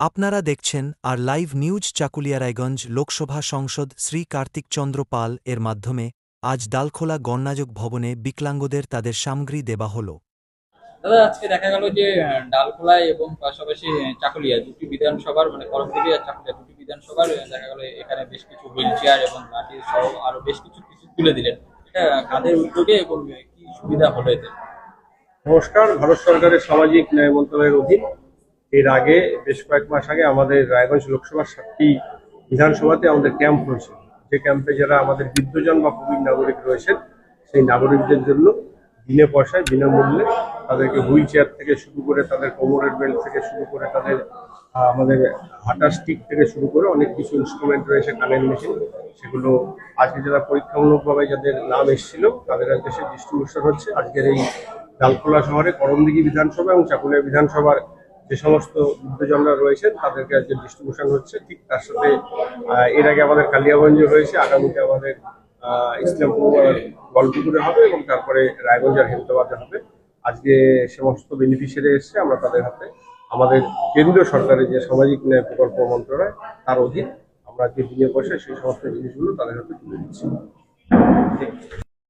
আপনারা দেখছেন আর লাইভ নিউজ চাকুলিয়ারায়গঞ্জ লোকসভা সংসদ শ্রী কার্তিক চন্দ্র পাল এর মাধ্যমে আজ ডালখোলা গণনাযোগ ভবনে বিকলাঙ্গদের তাদের সামগ্রী দেওয়া হল। দাদা আজকে দেখা গেল যে ডালখোলায় এবং পাশাপাশি চাকুলিয়া দুটি বিধানসভার মানে আর চাকুলিয়া দুটি বিধানসভার দেখা গেল এখানে বেশ কিছু হুইল চেয়ার এবং লাঠি সহ আরও বেশ কিছু কিছু তুলে দিলেন। এটা কাদের উদ্যোগে এবং কি সুবিধা হলো এতে? নমস্কার ভারত সরকারের সামাজিক ন্যায় মন্ত্রণালয়ের অধীন এর আগে বেশ কয়েক মাস আগে আমাদের রায়গঞ্জ লোকসভার সাতটি বিধানসভাতে আমাদের ক্যাম্প হয়েছে যে ক্যাম্পে যারা আমাদের বৃদ্ধজন বা প্রবীণ নাগরিক রয়েছেন, সেই নাগরিকদের জন্য বিনা পয়সায় বিনামূল্যে তাদেরকে হুইল চেয়ার থেকে শুরু করে তাদের কোমরের বেল্ট থেকে শুরু করে তাদের আমাদের হাঁটার স্টিক থেকে শুরু করে অনেক কিছু ইনস্ট্রুমেন্ট রয়েছে, কানের মেশিন সেগুলো আজকে যারা পরীক্ষামূলকভাবে যাদের নাম এসেছিল, তাদের দেশে ডিস্ট্রিবিউশন হচ্ছে। আজকের এই ডালখোলা শহরে করমদিঘি বিধানসভা এবং চাকুলিয়া বিধানসভার যে সমস্ত বৃদ্ধজনরা রয়েছেন, তাদেরকে আজকে ডিস্ট্রিবিউশন হচ্ছে। ঠিক তার সাথে এর আগে আমাদের কালিয়াগঞ্জে হয়েছে, আগামীতে আমাদের ইসলামপুর গল্পপুরে হবে এবং তারপরে রায়গঞ্জ আর হেমদাবাদে হবে। আজকে সমস্ত বেনিফিশিয়ারি এসছে, আমরা তাদের হাতে, আমাদের কেন্দ্রীয় সরকারের যে সামাজিক ন্যায় প্রকল্প মন্ত্রণালয়, তার অধীন আমরা যে বিনিয়োগ পয়সা সেই সমস্ত জিনিসগুলো তাদের হাতে তুলে দিচ্ছি।